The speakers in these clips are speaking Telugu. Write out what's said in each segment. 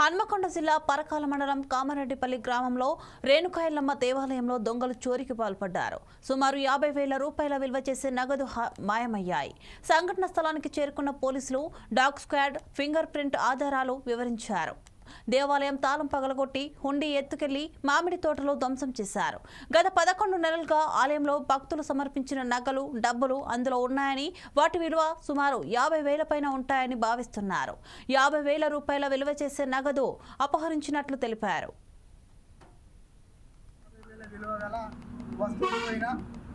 హన్మకొండ జిల్లా పరకాల మండలం కామారెడ్డిపల్లి గ్రామంలో రేణుకాయలమ్మ దేవాలయంలో దొంగలు చోరీకి పాల్పడ్డారు. సుమారు యాభై వేల రూపాయల విలువ చేసే నగదు హ- మాయమయ్యాయి. సంఘటన స్థలానికి చేరుకున్న పోలీసులు డాగ్ స్క్వాడ్ ఫింగర్ ప్రింట్ ఆధారాలు వివరించారు. దేవాలయం తాళం పగలగొట్టి హుండీ ఎత్తుకెళ్ళి మామిడి తోటలో ధ్వంసం చేశారు. గత పదకొండు నెలలుగా ఆలయంలో భక్తులు సమర్పించిన నగలు డబ్బులు అందులో ఉన్నాయని వాటి విలువ సుమారు యాభై వేల పైన ఉంటాయని భావిస్తున్నారు. యాభై వేల రూపాయల విలువ చేసే నగదు అపహరించినట్లు తెలిపారు.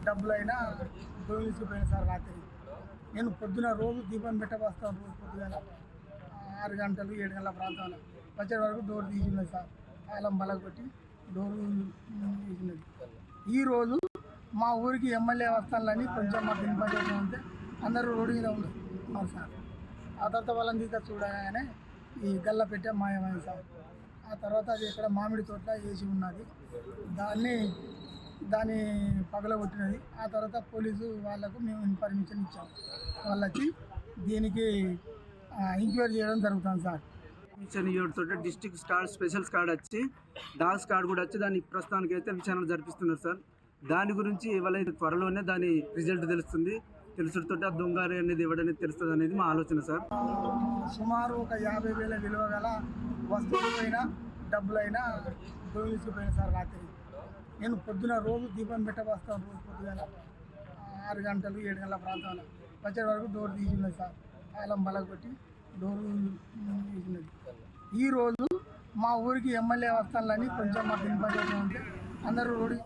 డబ్బులైనా దొంగిలిసిపోయిన సార్ రాత్రి. నేను పొద్దున రోజు దీపం పెట్టబోస్తాను రోజు పొద్దున ఆరు గంటలు ఏడు గంటల ప్రాంతంలో. వచ్చే వరకు డోర్ తీసినది సార్. తాళం బలగొట్టి డోర్ తీసినది ఈరోజు మా ఊరికి ఎమ్మెల్యే వస్తానని కొంచెం మాకు ఇన్ఫర్మేషన్ ఉంటే అందరూ రోడ్డు మీద ఉన్నారు మా సార్. ఆ తర్వాత వాళ్ళని తీసుకొని చూడగానే ఈ గల్ల పెట్టే మాయమైంది సార్. ఆ తర్వాత అది ఇక్కడ మామిడి తోట వేసి ఉన్నది. దాన్ని దాన్ని పగలగొట్టినది. ఆ తర్వాత పోలీసు వాళ్ళకు మేము ఇన్ఫర్మేషన్ ఇచ్చాం. వాళ్ళు వచ్చి దీనికి ఎంక్వైరీ చేయడం జరుగుతుంది సార్. తోటి డిస్టిక్ స్టార్ స్పెషల్ స్కాడ్ వచ్చి డాగ్ కార్డ్ కూడా వచ్చి దాన్ని ప్రస్తుతానికి అయితే విచారణ జరిపిస్తున్నారు సార్. దాని గురించి ఇవాళ త్వరలోనే దాని రిజల్ట్ తెలుస్తుంది తెలుసుతో ఆ దొంగారి అనేది ఎవడనేది తెలుస్తుంది అనేది మా ఆలోచన సార్. సుమారు ఒక యాభై వేల విలువ గల వస్తువులైనా డబ్బులైనా దొంగిలిసిపోయిన సార్ రాత్రి. నేను పొద్దున రోజు దీపం పెట్టబోస్తాను రోజు పొద్దున ఆరు గంటలు ఏడు గంటల ప్రాంతంలో. వచ్చే వరకు డోర్ తీసినది సార్. తాళం బలగొట్టి డోర్ ఈరోజు మా ఊరికి ఎమ్మెల్యే వస్తానని కొంచెం మాకు ఇంపార్టెంట్ ఉంటే అందరూ రోడ్డు